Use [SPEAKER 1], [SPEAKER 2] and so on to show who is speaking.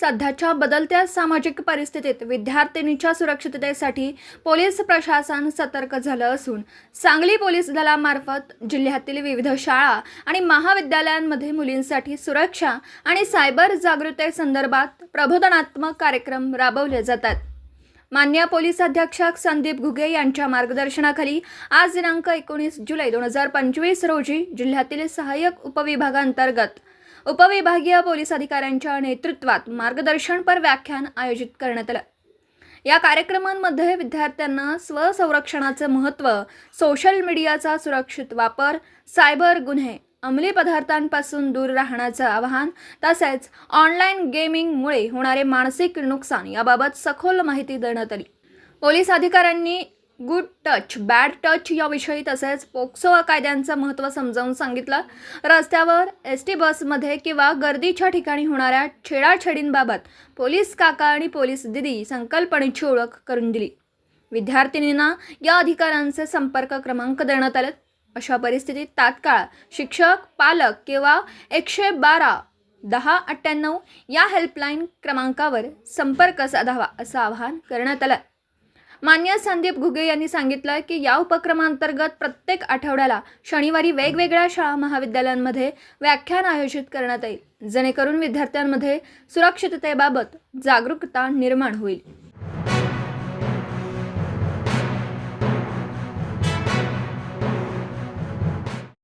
[SPEAKER 1] सध्याच्या बदलत्या सामाजिक परिस्थितीत विद्यार्थिनीच्या सुरक्षिततेसाठी पोलीस प्रशासन सतर्क झालं असून सांगली पोलीस दलामार्फत जिल्ह्यातील विविध शाळा आणि महाविद्यालयांमध्ये मुलींसाठी सुरक्षा आणि सायबर जागृतेसंदर्भात प्रबोधनात्मक कार्यक्रम राबवले जातात. मान्य पोलीस अधीक्षक संदीप घुगे यांच्या मार्गदर्शनाखाली आज दिनांक एकोणीस जुलै दोन हजार पंचवीस रोजी जिल्ह्यातील सहाय्यक उपविभागांतर्गत उपविभागीय पोलीस अधिकाऱ्यांच्या नेतृत्वात मार्गदर्शनपर व्याख्यान आयोजित करण्यात आलं. या कार्यक्रमांमध्ये विद्यार्थ्यांना स्वसंरक्षणाचं महत्त्व सोशल मीडियाचा सुरक्षित वापर सायबर गुन्हे अंमली पदार्थांपासून दूर राहण्याचं आवाहन तसेच ऑनलाईन गेमिंगमुळे होणारे मानसिक नुकसान याबाबत सखोल माहिती देण्यात आली. पोलीस अधिकाऱ्यांनी गुड टच बॅड टच याविषयी तसेच पोक्सो कायद्यांचं महत्त्व समजावून सांगितलं. रस्त्यावर एस टी बसमध्ये किंवा गर्दीच्या ठिकाणी होणाऱ्या छेडाछेडींबाबत पोलीस काका आणि पोलीस दिदी संकल्पनेची ओळख करून दिली. विद्यार्थिनींना या अधिकाऱ्यांचे संपर्क क्रमांक देण्यात आले. अशा परिस्थितीत तात्काळ शिक्षक पालक किंवा एकशे बारा दहा अठ्ठ्याण्णव या हेल्पलाईन क्रमांकावर संपर्क साधावा असं आवाहन करण्यात आलं. मान्य संदीप घुगे यांनी सांगितलं की या उपक्रमांतर्गत प्रत्येक आठवड्याला शनिवारी वेगवेगळ्या शाळा महाविद्यालयांमध्ये व्याख्यान आयोजित करण्यात येईल. जेणेकरून विद्यार्थ्यांमध्ये सुरक्षिततेबाबत जागरूकता निर्माण होईल.